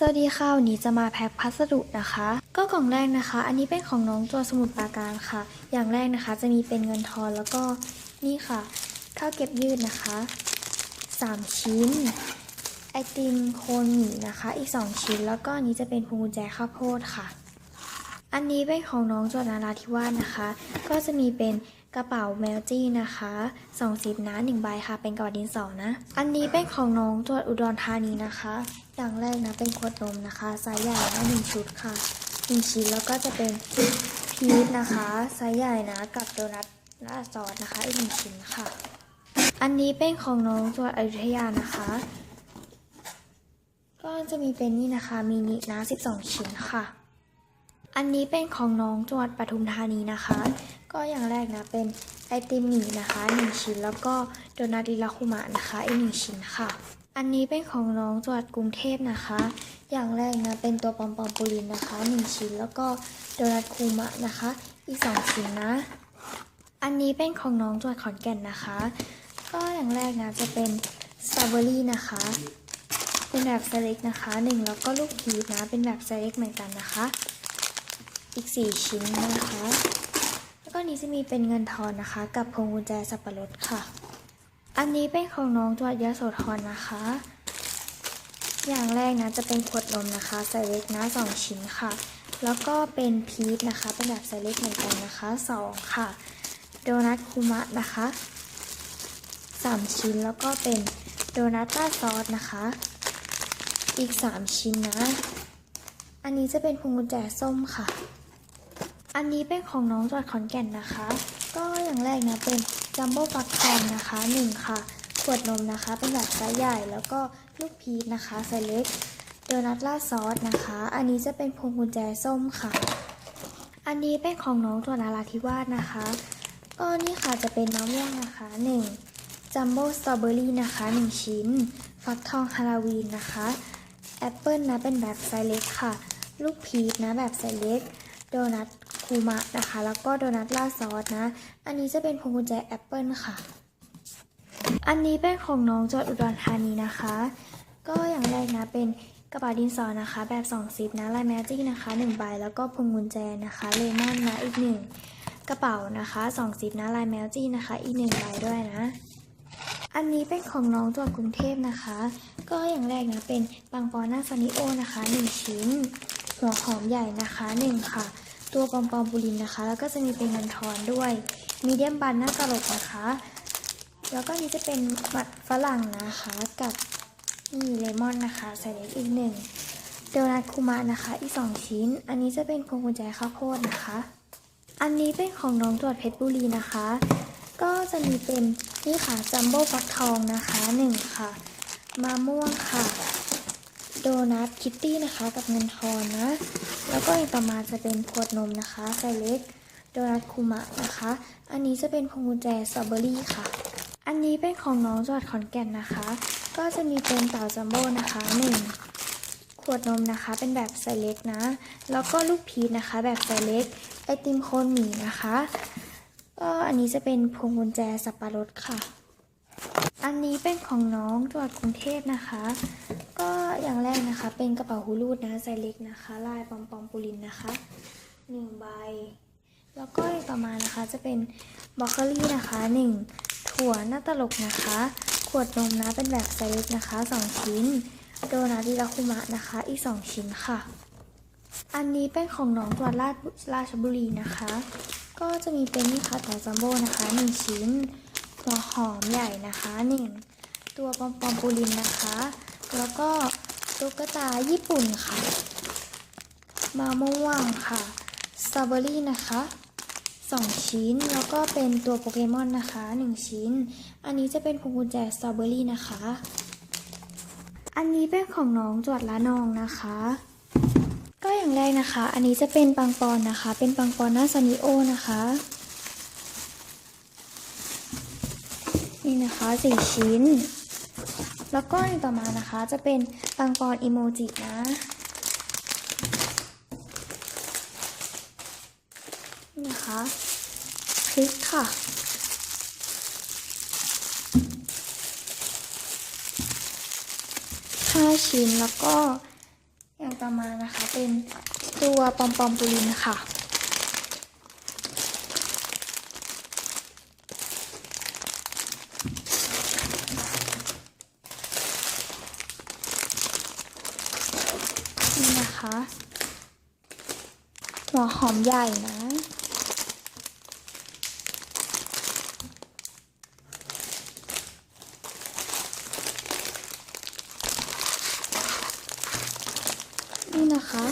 สวัสดีค่ะวันนี้จะมาแพ็คพัสดุนะคะ ก็กล่องแรกนะคะ อันนี้เป็นของน้องจัวสมุทรปราการค่ะ อย่างแรกนะคะจะมีเป็นเงินทอนแล้วก็นี่ค่ะ ข้าวเก็บยืดนะคะ 3 ชิ้น ไอติมโคนหมี่นะคะ อีก 2 ชิ้น แล้วก็อันนี้จะเป็นพวงกุญแจข้าวโพดค่ะ อันนี้เป็นของน้องจวดนาราธิวาสนะคะ ก็จะมีเป็นกระเป๋าแมวจี้นะคะสองสิบนะหนึ่งใบค่ะ เป็นกระเป๋าดินสอนะ อันนี้เป็นของน้องจวดอุดรธานีนะคะ อย่างแรกนะเป็นขวดนมนะคะไซส์ใหญ่นะหนึ่งชุดค่ะหนึ่งชิ้นแล้วก็จะเป็นพีชนะคะไซส์ใหญ่นะกับโดนัทและซอสนะคะอีกหนึ่งชิ้นค่ะ อันนี้เป็นของน้องจวดอยุธยานะคะ ก็จะมีเป็นนี่นะคะมินินะ12ชิ้นค่ะ อันนี้เป็นของน้องจังหวัดปทุมธานีนะคะ ก็อย่างแรกนะเป็นไอติมหมี่นะคะ1ชิ้นแล้วก็โดนัทลิลาคุมะนะคะอีกหนึ่งชิ้นค่ะ อันนี้เป็นของน้องจังหวัดกรุงเทพนะคะ อย่างแรกนะเป็นตัวปอมปอมปูรินนะคะ1ชิ้นแล้วก็โดนัทคุมะนะคะ อีก2ชิ้นนะ อันนี้เป็นของน้องจังหวัดขอนแก่นนะคะ ก็อย่างแรกนะจะเป็นสตรอเบอรี่นะคะเป็นแบบไซส์เล็กนะคะหนึ่งแล้วก็ลูกพีชนะ เป็นแบบไซส์เล็กเหมือนกันนะคะ อีก 4 ชิ้นนะคะ แล้วก็นี้จะมีเป็นเงินทอนนะคะ กับพวงกุญแจสับปะรดค่ะ อันนี้เป็นของน้องจังหวัดยโสธรนะคะ อย่างแรกนะจะเป็นขวดนมนะคะไซส์เล็กนะ2ชิ้นค่ะ แล้วก็เป็นพีชนะคะ เป็นแบบไซส์เล็กเหมือนกันนะคะ2ค่ะ โดนัทคุมะนะคะ 3 ชิ้นแล้วก็เป็นโดนัทต้าซอสนะคะ อีก 3 ชิ้นนะ อันนี้จะเป็นพวงกุญแจส้มค่ะ อันนี้เป็นของน้องจังหวัดขอนแก่นนะคะ ก็อย่างแรกนะเป็นจัมโบ้ฟักทองนะคะ1ค่ะ ขวดนมนะคะ เป็นแบบไซส์ใหญ่แล้วก็ลูกพีชนะคะไซส์เล็กโดนัทราซอสนะคะ อันนี้จะเป็นพวงกุญแจส้มค่ะ อันนี้เป็นของน้องจังหวัดนราธิวาสนะคะ ก็นี่ค่ะจะเป็นมะม่วงนะคะ1จัมโบ้สตรอเบอรี่นะคะ 1 ชิ้น ฟักทองฮาโลวีนนะคะ แอปเปิลนะเป็นแบบไซส์เล็กค่ะ ลูกพีชนะแบบไซส์เล็ก โดนัทคูมะนะคะ แล้วก็โดนัทราซอสนะ อันนี้จะเป็นพวงกุญแจแอปเปิลค่ะ อันนี้เป็นของน้องจอดอุดรธานีนะคะ ก็อย่างแรกนะเป็นกระเป๋าดินสอนะคะ แบบ2ซิปนะลายแมจิกนะคะ1ใบแล้วก็พวงกุญแจนะคะเลมอนนะอีกหนึ่งกระเป๋านะคะ2ซิปนะลายแมจิกนะคะอีกหนึ่งใบด้วยนะ อันนี้เป็นของน้องจังหวัดกรุงเทพนะคะ ก็อย่างแรกนะเป็นปังปอนหน้าซานิโอนะคะ 1 ชิ้น หัวหอมใหญ่นะคะ 1 ค่ะ ตัวปอมปอมบูรินนะคะ แล้วก็จะมีเป็นเงินทอนด้วยมีเดียมบันหน้ากระโหลกนะคะ แล้วก็นี้จะเป็นมัดฝรั่งนะคะกับนี่เลมอนนะคะใส่เล็กอีกหนึ่งโดนัทคุมะนะคะ อีก 2 ชิ้น อันนี้จะเป็นพวงกุญแจข้าวโพดนะคะ อันนี้เป็นของน้องจังหวัดเพชรบุรีนะคะ ก็จะมีเป็นนี่ค่ะจัมโบ้ฟักทองนะคะหนึ่งค่ะ มะม่วงค่ะ โดนัทคิตตี้นะคะ กับเงินทอนนะ แล้วก็อีกต่อมาจะเป็นขวดนมนะคะไซส์เล็ก โดนัทคุมะนะคะ อันนี้จะเป็นพวงกุญแจสตรอเบอรี่ค่ะ อันนี้เป็นของน้องจังหวัดขอนแก่นนะคะ ก็จะมีเป็นเต่าจัมโบ้นะคะหนึ่งขวดนมนะคะเป็นแบบไซส์เล็กนะ แล้วก็ลูกพีชนะคะ แบบไซส์เล็ก ไอติมโคนหมี่นะคะก็อันนี้จะเป็นพวงกุญแจสับปะรดค่ะ อันนี้เป็นของน้องจังหวัดกรุงเทพนะคะ ก็อย่างแรกนะคะ เป็นกระเป๋าฮูรูดนะไซส์เล็กนะคะ ลายปอมปอมปูรินนะคะหนึ่งใบ แล้วก็อีกต่อมานะคะจะเป็นบรอกโคลี่นะคะหนึ่งถั่วหน้าตลกนะคะ ขวดนมนะเป็นแบบไซส์เล็กนะคะสองชิ้น โดนัทดิลาคุมะนะคะ อีกสองชิ้นค่ะ อันนี้เป็นของน้องจังหวัดราชบุรีนะคะ ก็จะมีเป็นนี่ค่ะต่จัมโบ้นะคะหนึ่งชิ้น หัวหอมใหญ่นะคะหนึ่งตัวปอมปอมปูรินนะคะ แล้วก็ตุ๊กตาญี่ปุ่นค่ะมะม่วงค่ะสตรอเบอรี่นะคะสองชิ้นแล้วก็เป็นตัวโปเกมอนนะคะหนึ่งชิ้น อันนี้จะเป็นพวงกุญแจสตรอเบอรี่นะคะ อันนี้เป็นของน้องจวดละนองนะคะ ก็อย่างแรกนะคะ อันนี้จะเป็นปังปอนนะคะ เป็นปังปอนหน้าซานิโอนะคะ นี่นะคะสี่ชิ้น แล้วก็อันต่อมานะคะจะเป็นปังปอนอิโมจินะนี่นะคะพริกค่ะ ห้าชิ้นแล้วก็อย่างต่อมานะคะเป็นตัวปอมปอมปูลินค่ะ นี่นะคะ หัวหอมใหญ่นะ นี่นะคะ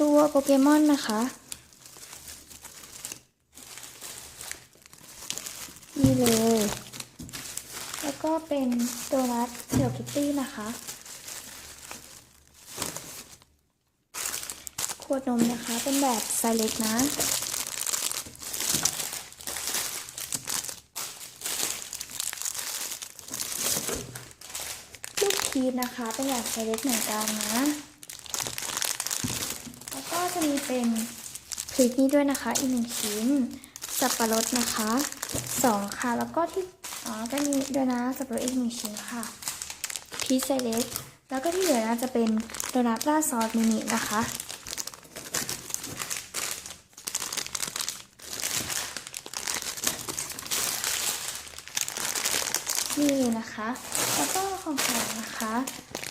ตัวโปเกมอนนะคะ นี่เลย แล้วก็เป็นโดนัทเฮลคิตตี้นะคะ วดนมนะคะ เป็นแบบไซส์เล็กนะลูกทีนะคะ เป็นแบบไซส์เล็กเหมือนกันนะ แล้วก็จะมีเป็นพริกนี่ด้วยนะคะ อีกหนึ่งชิ้น สับปะรดนะคะสองค่ะ แล้วก็ที่อ๋อก็มีด้วยนะสับปะรดอีกหนึ่งชิ้นค่ะพีซไซส์เล็กแล้วก็ที่เหลือน่าจะเป็นโดนัทราดซอสมินินะคะ นี่เลยนะคะ แล้วก็ของแถมนะคะ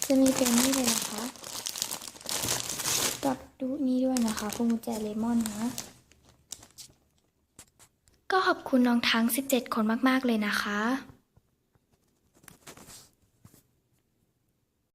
จะมีเป็นนี่เลยนะคะกับดูนี่ด้วยนะคะพวงกุญแจเลมอนนะ ก็ขอบคุณน้องทั้ง 17 คนมาก ๆ เลยนะคะ